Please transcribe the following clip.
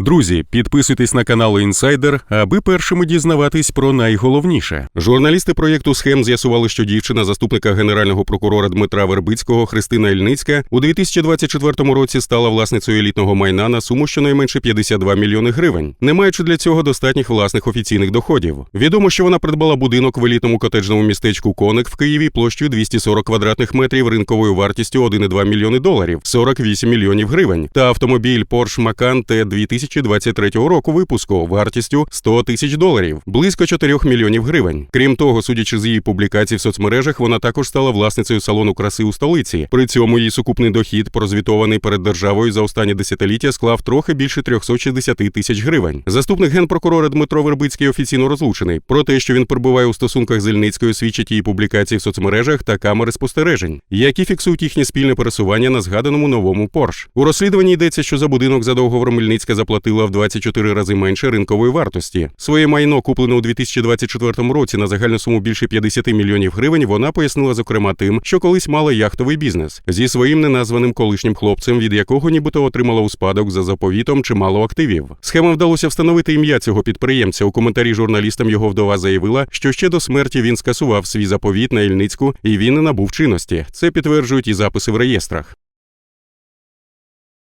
Друзі, підписуйтесь на канал Інсайдер, аби першими дізнаватись про найголовніше. Журналісти проєкту схем з'ясували, що дівчина заступника генерального прокурора Дмитра Вербицького Христина Ільницька у 2024 році стала власницею елітного майна на суму щонайменше 52 мільйони гривень, не маючи для цього достатніх власних офіційних доходів. Відомо, що вона придбала будинок в елітному котеджному містечку Коник в Києві площею 240 квадратних метрів ринковою вартістю 1,2 мільйони доларів, 48 мільйонів гривень, та автомобіль Porsche Macan T 2023 року випуску вартістю 100 тисяч доларів, близько 4 мільйонів гривень. Крім того, судячи з її публікацій в соцмережах, вона також стала власницею салону краси у столиці. При цьому її сукупний дохід, прозвітований перед державою за останні десятиліття, склав трохи більше 360 тисяч гривень. Заступник генпрокурора Дмитро Вербицький офіційно розлучений. Про те, що він перебуває у стосунках з Ільницькою, свідчать її публікації в соцмережах та камери спостережень, які фіксують їхнє спільне пересування на згаданому новому Порш. У розслідуванні йдеться, що за будинок за договором Ільницька заплатила в 24 рази менше ринкової вартості. Своє майно, куплене у 2024 році на загальну суму більше 50 мільйонів гривень, вона пояснила зокрема тим, що колись мала яхтовий бізнес зі своїм неназваним колишнім хлопцем, від якого нібито отримала у спадок за заповітом чимало активів. Схемам вдалося встановити ім'я цього підприємця. У коментарі журналістам його вдова заявила, що ще до смерті він скасував свій заповіт на Ільницьку і він не набув чинності. Це підтверджують і записи в реєстрах.